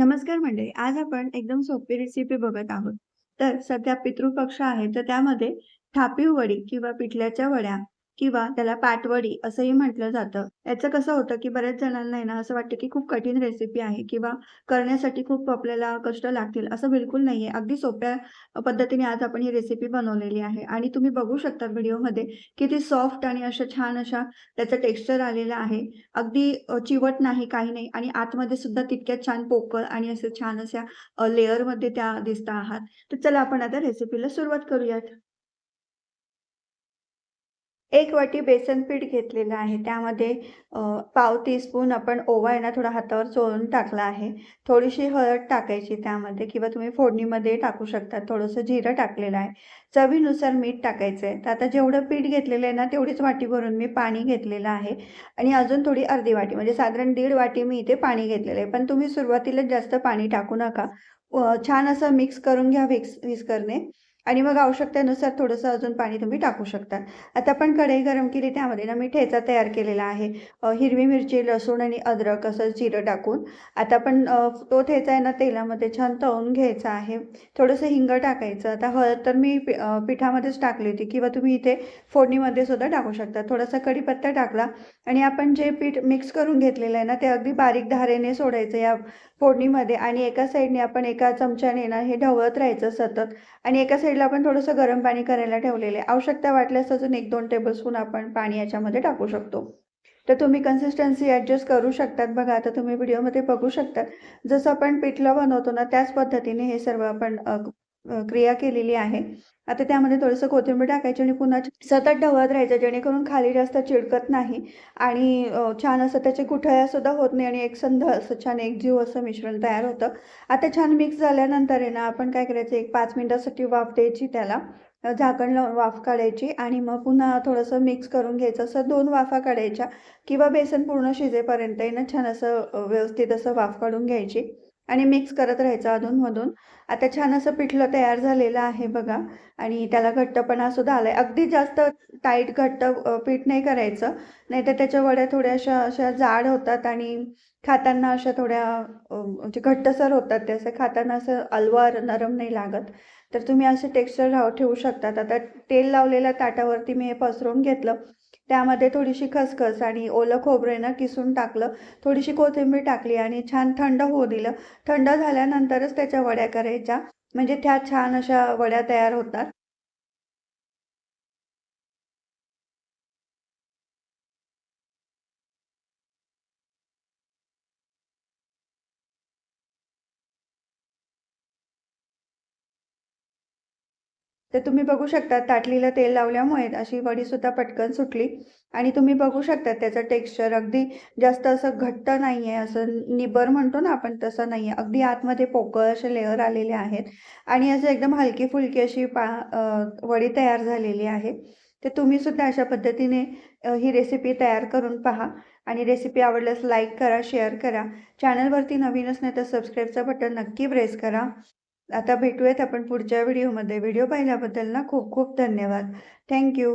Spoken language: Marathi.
नमस्कार मंडळी. आज आपण एकदम सोपी रेसिपी बघत आहोत. तर सध्या पितृपक्ष आहे, तर त्यामध्ये थापीव वडी किंवा पिठल्याच्या वड्या किंवा त्याला पाटवडी असंही म्हटलं जातं. याचं कसं होतं, की बऱ्याच जणांना आहे ना, असं वाटतं की खूप कठीण रेसिपी आहे किंवा करण्यासाठी खूप आपल्याला कष्ट लागतील, असं बिलकुल नाहीये. अगदी सोप्या पद्धतीने आज आपण ही रेसिपी बनवलेली आहे आणि तुम्ही बघू शकता व्हिडिओमध्ये किती सॉफ्ट आणि अशा छान अशा त्याचं टेक्स्चर आलेलं आहे. अगदी चिवट नाही, काही नाही आणि आतमध्ये सुद्धा तितक्या छान पोकळ आणि असं छान अशा लेअरमध्ये त्या दिसता आहात. तर चला आपण आता रेसिपीला सुरुवात करूयात. एक वाटी बेसन पीठ घेतलेलं आहे. त्यामध्ये पाव टीस्पून आपण ओवा आहे ना, थोडा हातावर चोळून टाकला आहे. थोडीशी हळद टाकायची त्यामध्ये किंवा तुम्ही फोडणीमध्ये टाकू शकता. थोडंसं जिरं टाकलेलं आहे. चवीनुसार मीठ टाकायचं आहे. तर आता जेवढं पीठ घेतलेलं आहे ना, तेवढीच वाटी भरून मी पाणी घेतलेलं आहे आणि अजून थोडी अर्धी वाटी म्हणजे साधारण दीड वाटी मी इथे पाणी घेतलेलं आहे. पण तुम्ही सुरुवातीलाच जास्त पाणी टाकू नका. छान असं मिक्स करून घ्या विक्स विस्करने आणि मग आवश्यकतेनुसार थोडंसं अजून पाणी तुम्ही टाकू शकता. आता आपण कढई गरम केली त्यामध्ये ना मी ठेचा तयार केलेला आहे. हिरवी मिरची, लसूण आणि अद्रक असं जिरं टाकून. आता आपण तो ठेचा आहे ना तेलामध्ये छान तळून घ्यायचा आहे. थोडंसं हिंग टाकायचं. आता हळद तर मी पिठामध्येच टाकली होती किंवा तुम्ही इथे फोडणीमध्ये सुद्धा टाकू शकता. थोडासा कढीपत्ता टाकला आणि आपण जे पीठ मिक्स करून घेतलेलं आहे ना, ते अगदी बारीक धारेने सोडायचं या फोडणीमध्ये आणि एका साईडने आपण एका चमच्याने ना हे ढवळत राहायचं सतत आणि एका साईडला आपण थोडंसं गरम पाणी करायला ठेवलेलं आहे. आवश्यकता वाटल्यास अजून 1-2 टेबलस्पून आपण पाणी याच्यामध्ये टाकू शकतो. तर तुम्ही कन्सिस्टन्सी ॲडजस्ट करू शकतात. बघा आता तुम्ही व्हिडिओमध्ये बघू शकतात. जसं आपण पिठलं बनवतो ना, त्याच पद्धतीने हे सर्व आपण क्रिया केलेली आहे. आता त्यामध्ये थोडंसं कोथिंबीर टाकायची आणि पुन्हा सतत ढवळत राहायचं जेणेकरून खाली जास्त चिडकत नाही आणि छान असं त्याचे कुठळ्यासुद्धा होत नाही आणि एक संध असं छान एकजीव असं मिश्रण तयार होतं. आता छान मिक्स झाल्यानंतर आहे ना, आपण काय करायचं एक पाच मिनिटासाठी वाफ द्यायची त्याला. झाकण लावून वाफ काढायची आणि मग पुन्हा थोडंसं मिक्स करून घ्यायचं. असं दोन वाफा काढायच्या किंवा बेसन पूर्ण शिजेपर्यंत आहे ना, छान असं व्यवस्थित असं वाफ काढून घ्यायची आणि मिक्स करत राहायचं अधूनमधून आता छान असं पिठलं तयार झालेलं आहे बघा आणि त्याला घट्टपणासुद्धा आलाय. अगदी जास्त टाईट घट्ट पीठ नाही करायचं. नाहीतर त्याच्या वड्या थोड्याशा अशा जाड होतात आणि खाताना अशा थोड्या म्हणजे घट्टसर होतात ते. असं खाताना असं अलवार नरम नाही लागत. तर तुम्ही असे टेक्स्चर राह ठेवू शकतात. आता तेल लावलेल्या ताटावरती मी हे पसरवून घेतलं. त्यामध्ये थोडीशी खसखस आणि ओलं खोबरेनं किसून टाकलं. थोडीशी कोथिंबीर टाकली आणि छान थंड होऊ दिलं. थंड झाल्यानंतरच त्याच्या वड्या करायच्या. म्हणजे त्या छान अशा वड्या तयार होतात. तर तुम्ही बघू शकता ताटलीला तेल लावल्यामुळे अशी वडीसुद्धा पटकन सुटली आणि तुम्ही बघू शकता त्याचं टेक्स्चर अगदी जास्त असं घट्ट नाही आहे, असं निबर म्हणतो ना आपण तसं नाही आहे. अगदी आतमध्ये पोकळ असे लेअर आलेले आहेत आणि असं एकदम हलकी-फुलकी अशी पा वडी तयार झालेली आहे. तर तुम्हीसुद्धा अशा पद्धतीने ही रेसिपी तयार करून पहा आणि रेसिपी आवडल्यास लाईक करा, शेअर करा. चॅनलवरती नवीन असणे तर सबस्क्राईबचं बटन नक्की प्रेस करा. आता भेटूयात आपण पुढच्या व्हिडिओमध्ये. व्हिडिओ पाहिल्याबद्दल ना खूप खूप धन्यवाद. थँक्यू